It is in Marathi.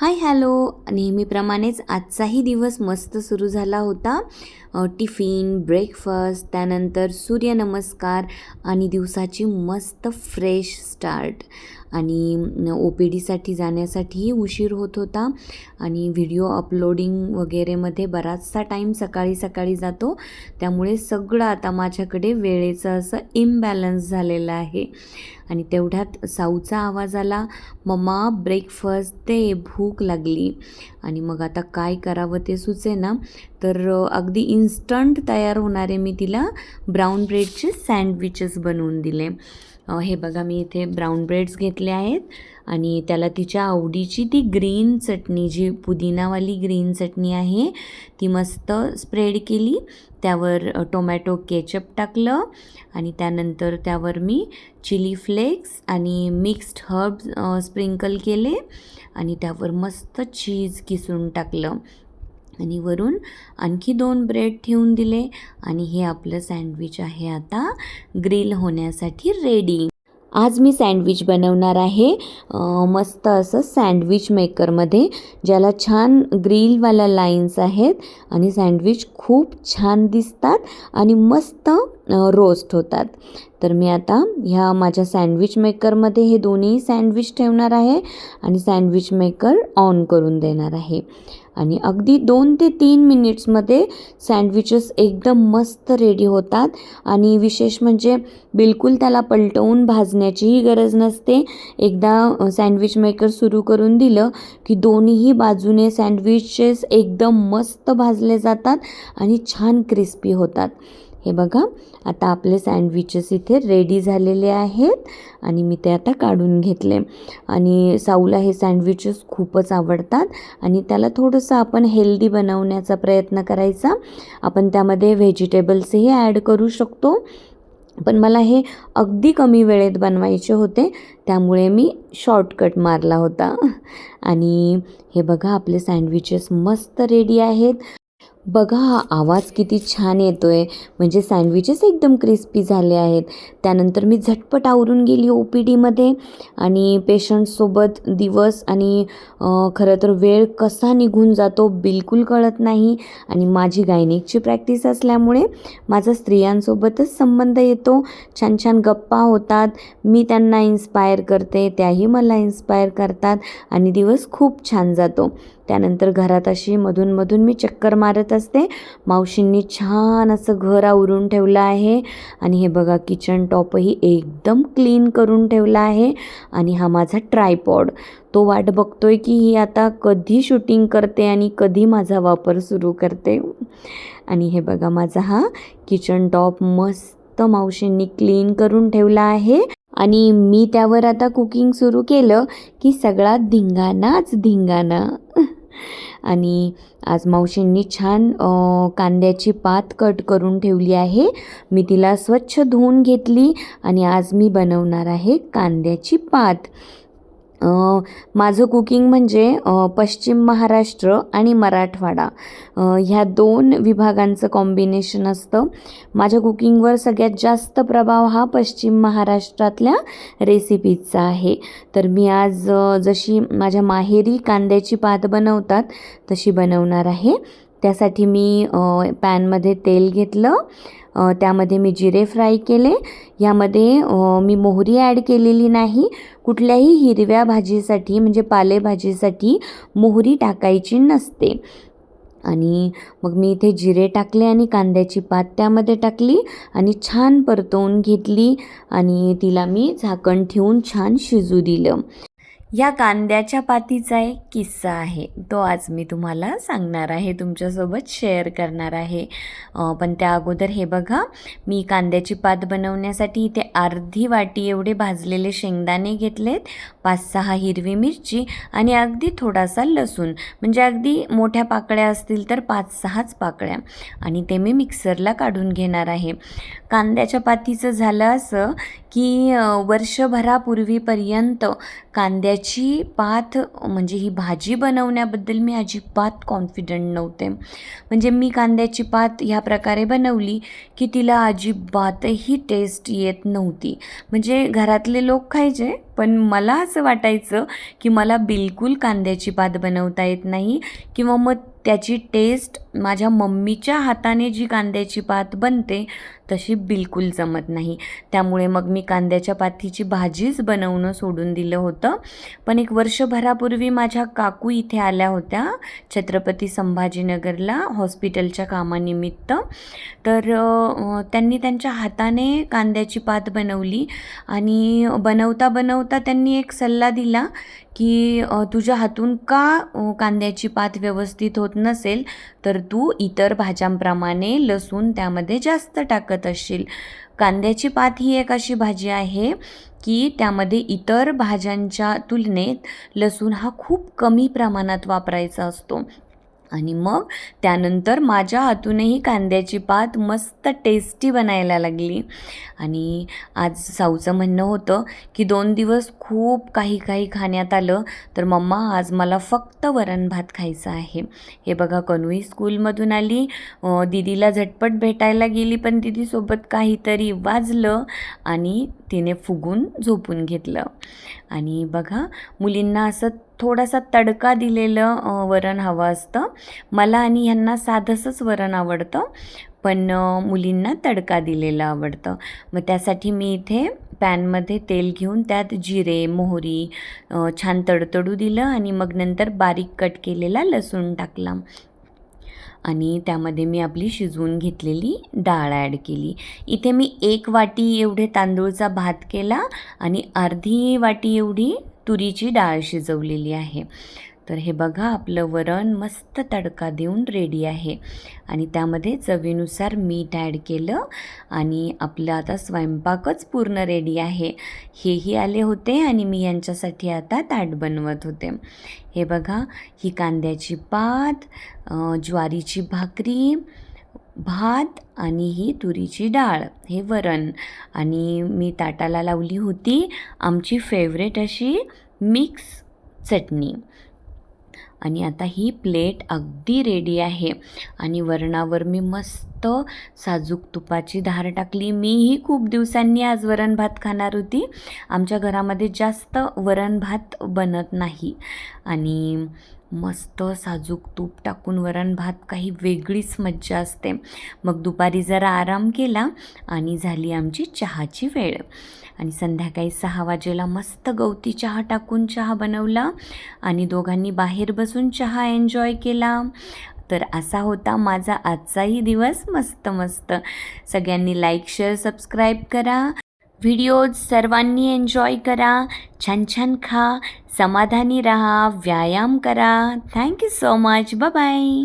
Hi hello. नेहमीप्रमाणेच आजचाही दिवस मस्त सुरू झाला होता. टिफिन ब्रेकफास्ट त्यानंतर सूर्यनमस्कार आणि दिवसाची मस्त फ्रेश स्टार्ट. आणि ओ पी डीसाठी जाण्यासाठीही उशीर होत होता. आणि व्हिडिओ अपलोडिंग वगैरेमध्ये बराचसा टाईम सकाळी सकाळी जातो. त्यामुळे सगळं आता माझ्याकडे वेळेचं असं इम्बॅलन्स झालेलं आहे. आणि तेवढ्यात साऊचा आवाज आला मम्मा ब्रेकफास्ट दे भूक लागली. आणि मग आता काय करावं ते सुचे ना तर अगदी इन्स्टंट तयार होणारे मी तिला ब्राऊन ब्रेडचे सँडविचेस बनवून दिले. हे बघा मी इथे ब्राऊन ब्रेड्स घेतले आहेत आणि त्याला तिच्या आवडीची ती ग्रीन चटणी जी पुदिनावाली ग्रीन चटणी आहे ती मस्त स्प्रेड केली. त्यावर टोमॅटो केचप टाकलं आणि त्यानंतर त्यावर मी चिली फ्लेक्स आणि मिक्स्ड हर्ब्स स्प्रिंकल केले आणि त्यावर मस्त चीज किसून टाकलं. आणि वरून आणखी दोन ब्रेड ठेवून दिले आणि हे आपलं सँडविच आहे आता ग्रिल होण्यासाठी रेडी. आज मी सँडविच बनवणार आहे मस्त असं सँडविच मेकरमध्ये ज्याला छान ग्रिलवाल्या लाईन्स आहेत आणि सँडविच खूप छान दिसतात आणि मस्त रोस्ट होतात. तर मी आता ह्या माझ्या सँडविच मेकरमध्ये हे दोन्ही सँडविच ठेवणार आहे आणि सँडविच मेकर ऑन करून देणार आहे. आणि अगदी दोन ते तीन मिनिट्समध्ये सँडविचेस एकदम मस्त रेडी होतात. आणि विशेष म्हणजे बिलकुल त्याला पलटवून भाजण्याचीही गरज नसते. एकदा सँडविच मेकर सुरू करून दिलं की दोन्हीही बाजूने सँडविचेस एकदम मस्त भाजले जातात आणि छान क्रिस्पी होतात. हे बघा आता आपले सँडविचेस इथे रेडी झालेले आहेत आणि मी ते आता काढून घेतले. आणि साऊला हे सँडविचेस खूपच आवडतात आणि त्याला थोडंसं आपण हेल्दी बनवण्याचा प्रयत्न करायचा. आपण त्यामध्ये व्हेजिटेबल्सही ॲड करू शकतो. पण मला हे अगदी कमी वेळेत बनवायचे होते त्यामुळे मी शॉर्टकट मारला होता. आणि हे बघा आपले सँडविचेस मस्त रेडी आहेत. बघा हा आवाज किती छान येतो आहे म्हणजे सँडविचेस एकदम क्रिस्पी झाले आहेत. त्यानंतर मी झटपट आवरून गेली ओ पी डीमध्ये आणि पेशंटसोबत दिवस आणि खरं तर वेळ कसा निघून जातो बिलकुल कळत नाही. आणि माझी गायनिकची प्रॅक्टिस असल्यामुळे माझा स्त्रियांसोबतच संबंध येतो. छान छान गप्पा होतात. मी त्यांना इन्स्पायर करते. त्याही मला इन्स्पायर करतात. आणि दिवस खूप छान जातो. त्यानंतर घरात अशी मधूनमधून मी चक्कर मारत असते. मावशींनी छान असं घर आवरून ठेवलं आहे. आणि हे बघा किचन टॉपही एकदम क्लीन करून ठेवला आहे. आणि हा माझा ट्रायपॉड. तो वाट बघतोय की ही आता कधी शूटिंग करते आणि कधी माझा वापर सुरू करते. आणि हे बघा माझा हा किचन टॉप मस्त मावशींनी क्लीन करून ठेवला आहे. आणि मी त्यावर आता कुकिंग सुरू केलं की सगळा धिंगाणाच धिंगाणा. आणि आज मावशींनी छान कांद्याची पात कट करून ठेवली आहे. मी तिला स्वच्छ धुवून घेतली आणि आज मी बनवणार आहे कांद्याची पात. माझं कुकिंग म्हणजे पश्चिम महाराष्ट्र आणि मराठवाडा. ह्या दोन विभागांचं कॉम्बिनेशन असतं. माझ्या कुकिंगवर सगळ्यात जास्त प्रभाव हा पश्चिम महाराष्ट्रातल्या रेसिपीजचा आहे. तर मी आज जशी माझ्या माहेरी कांद्याची पात बनवतात तशी बनवणार आहे. त्यासाठी मी पॅनमध्ये तेल घेतलं. त्यामध्ये मी जिरे फ्राय केले. यामध्ये मी मोहरी ॲड केलेली नाही. कुठल्याही हिरव्या भाजीसाठी म्हणजे पालेभाजीसाठी मोहरी टाकायची नसते. आणि मग मी इथे जिरे टाकले आणि कांद्याची पात त्यामध्ये टाकली आणि छान परतवून घेतली. आणि तिला मी झाकण ठेवून छान शिजू दिलं. या कांद्याच्या पातीचा एक किस्सा आहे. तो आज मी तुम्हाला सांगणार आहे तुमच्यासोबत शेअर करणार आहे. पण त्या अगोदर हे बघा मी कांद्याची पात बनवण्यासाठी इथे अर्धी वाटी एवढे भाजलेले शेंगदाणे घेतलेत पाच सहा हिरवी मिरची आणि अगदी थोडासा लसूण. म्हणजे अगदी मोठ्या पाकळ्या असतील तर पाच सहाच पाकळ्या. आणि ते मी मिक्सरला काढून घेणार आहे. कांद्याच्या पातीचं झालं असं की वर्षभरापूर्वीपर्यंत कांद्या याची पात म्हणजे ही भाजी बनवण्याबद्दल मी अजिबात कॉन्फिडंट नव्हते. म्हणजे मी कांद्याची पात ह्या प्रकारे बनवली की तिला अजिबातही टेस्ट येत नव्हती. म्हणजे घरातले लोक खायचे पण मला असं वाटायचं की मला बिलकुल कांद्याची पात बनवता येत नाही किंवा मग त्याची टेस्ट माझ्या मम्मीच्या हाताने जी कांद्याची पात बनते तशी बिलकुल जमत नाही. त्यामुळे मग मी कांद्याच्या पातीची भाजीच बनवणं सोडून दिलं होतं. पण एक वर्षभरापूर्वी माझ्या काकू इथे आल्या होत्या छत्रपती संभाजीनगरला हॉस्पिटलच्या कामानिमित्त. तर त्यांनी त्यांच्या हाताने कांद्याची पात बनवली आणि बनवता बनवता त्यांनी एक सल्ला दिला की तुझ्या हातून का कांद्याची पात व्यवस्थित होत नसेल तर तू इतर भाज्यांप्रमाणे लसूण त्यामध्ये जास्त टाकत असशील. कांद्याची पात ही एक अशी भाजी आहे की त्यामध्ये इतर भाज्यांच्या तुलनेत लसूण हा खूप कमी प्रमाणात वापरायचा असतो. आणि मग त्यानंतर माझ्या हातूनही कांद्याची पात मस्त टेस्टी बनायला लागली. आणि आज साऊचं म्हणणं होतं की दोन दिवस खूप काही काही खाण्यात आलं तर मम्मा आज मला फक्त वरण भात खायचं आहे. हे बघा कनुई स्कूलमधून आली. दिदीला दीदीला झटपट भेटायला गेली पण दीदीसोबत काहीतरी वाजलं आणि तिने फुगून झोपून घेतलं. आणि बघा मुलींना असं थोडासा तडका दिलेलं वरण हवं असतं. मला आणि ह्यांना साधंसंच वरण आवडतं पण मुलींना तडका दिलेलं आवडतं. मग त्यासाठी मी इथे पॅनमध्ये तेल घेऊन त्यात जिरे मोहरी छान तडतडू दिलं आणि मग नंतर बारीक कट केलेला लसूण टाकला. आणि त्यामध्ये मी आपली शिजवून घेतलेली डाळ ॲड केली. इथे मी एक वाटी एवढे तांदूळचा भात केला आणि अर्धी वाटी एवढी तुरीची डाळ शिजवलेली आहे. तर हे बघा आपलं वरण मस्त तडका देऊन रेडी आहे. आणि त्यामध्ये चवीनुसार मीठ ॲड केलं आणि आपलं आता स्वयंपाकच पूर्ण रेडी आहे. हेही आले होते आणि मी यांच्यासाठी आता ताट बनवत होते. हे बघा ही कांद्याची पात ज्वारीची भाकरी भात आणि ही तुरीची डाळ हे वरण. आणि मी ताटाला लावली होती. आमची फेवरेट अशी मिक्स चटणी. आणि आता ही प्लेट अगदी रेडी आहे. आणि वरणावर मी मस्त मस्त साजूक तुपाची धार टाकली. मीही खूप दिवसांनी आज वरण भात खाणार होती. आमच्या घरामध्ये जास्त वरण भात बनत नाही. आणि मस्त साजूक तूप टाकून वरण भात काही वेगळीच मज्जा असते. मग दुपारी जरा आराम केला आणि झाली आमची चहाची वेळ. आणि संध्याकाळी सहा वाजेला मस्त गवती चहा टाकून चहा बनवला आणि दोघांनी बाहेर बसून चहा एन्जॉय केला. तर असा होता माझा आजचाही दिवस. मस्त मस्त. सगळ्यांनी लाईक शेअर सबस्क्राईब करा. व्हिडिओज सर्वांनी एन्जॉय करा. छान छान खा. समाधानी राहा. व्यायाम करा. Thank you so much bye